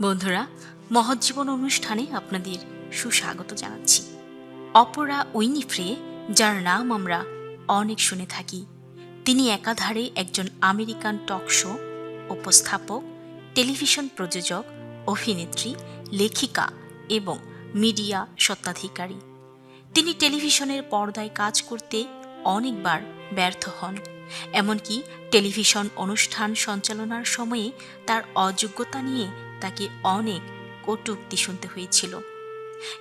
বন্ধুরা মহজ্জীবন অনুষ্ঠানে আপনাদের সুস্বাগত জানাচ্ছি। অপরা উইনিফ্রে, যার নাম আমরা অনেক শুনে থাকি, তিনি একাধারে একজন আমেরিকান টক শো উপস্থাপক, টেলিভিশন প্রযোজক, অভিনেত্রী, লেখিকা এবং মিডিয়া স্বত্বাধিকারী। তিনি টেলিভিশনের পর্দায় কাজ করতে অনেকবার ব্যর্থ হন, এমনকি টেলিভিশন অনুষ্ঠান সঞ্চালনার সময়ে তার অযোগ্যতা নিয়ে তাকে অনেক কটুক্তি শুনতে হয়েছিল।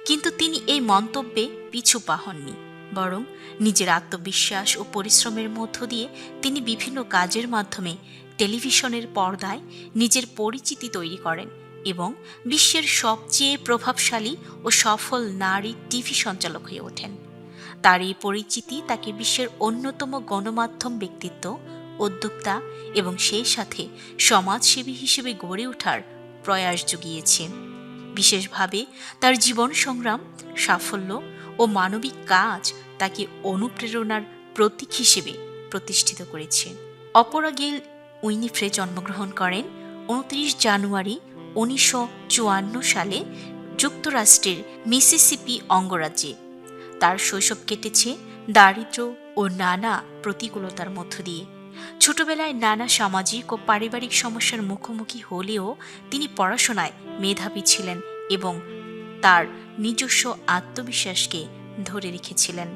কিন্তু তিনি এই মন্তব্যে পিছু পা হননি, বরং নিজের আত্মবিশ্বাস ও পরিশ্রমের মধ্য দিয়ে তিনি বিভিন্ন কাজের মাধ্যমে টেলিভিশনের পর্দায় নিজের পরিচিতি তৈরি করেন এবং বিশ্বের সবচেয়ে প্রভাবশালী ও সফল নারী টিভি সঞ্চালক হয়ে ওঠেন। তার এই পরিচিতি তাকে বিশ্বের অন্যতম গণমাধ্যম ব্যক্তিত্ব, উদ্যোক্তা এবং সেই সাথে সমাজসেবী হিসেবে গড়ে ওঠার প্রয়াস জুগিয়েছে। বিশেষভাবে তার জীবন সংগ্রাম, সাফল্য ও মানবিক কাজ তাকে অনুপ্রেরণার প্রতীক হিসেবে প্রতিষ্ঠিত করেছে। অপরা গেল উইনিফ্রে জন্মগ্রহণ করেন উনত্রিশ জানুয়ারি উনিশশো চুয়ান্ন সালে যুক্তরাষ্ট্রের মিসিসিপি অঙ্গরাজ্যে। তার শৈশব কেটেছে দারিদ্র ও নানা প্রতিকূলতার মধ্য দিয়ে। ছোটবেলায় নানা সামাজিক ও পারিবারিক সমস্যার মুখোমুখি হলেও তিনি পড়াশোনায় মেধাবী ছিলেন এবং তার নিজস্ব আত্মবিশ্বাসকে ধরে রেখেছিলেন।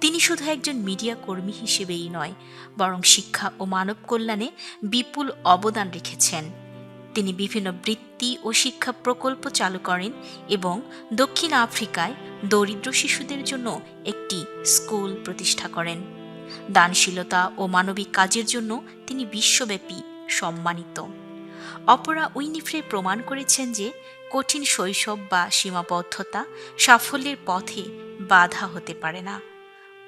তিনি শুধু একজন মিডিয়া কর্মী হিসেবেই নয়, বরং শিক্ষা ও মানব কল্যাণে বিপুল অবদান রেখেছেন। তিনি বিভিন্ন বৃত্তি ও শিক্ষা প্রকল্প চালু করেন এবং দক্ষিণ আফ্রিকায় দরিদ্র শিশুদের জন্য একটি স্কুল প্রতিষ্ঠা করেন। দানশীলতা ও মানবিক কাজের জন্য তিনি বিশ্বব্যাপী সম্মানিত। অপরা উইনিফ্রে প্রমাণ করেছেন যে কঠিন শৈশব বা সীমাবদ্ধতা সাফল্যের পথে বাধা হতে পারে না।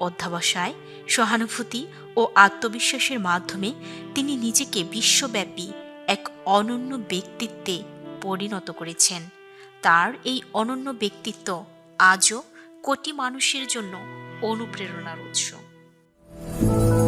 অধ্যাবসায়, সহানুভূতি ও আত্মবিশ্বাসের মাধ্যমে তিনি নিজেকে বিশ্বব্যাপী এক অনন্য ব্যক্তিত্বে পরিণত করেছেন। তার এই অনন্য ব্যক্তিত্ব আজও কোটি মানুষের জন্য অনুপ্রেরণার উৎস। Thank you.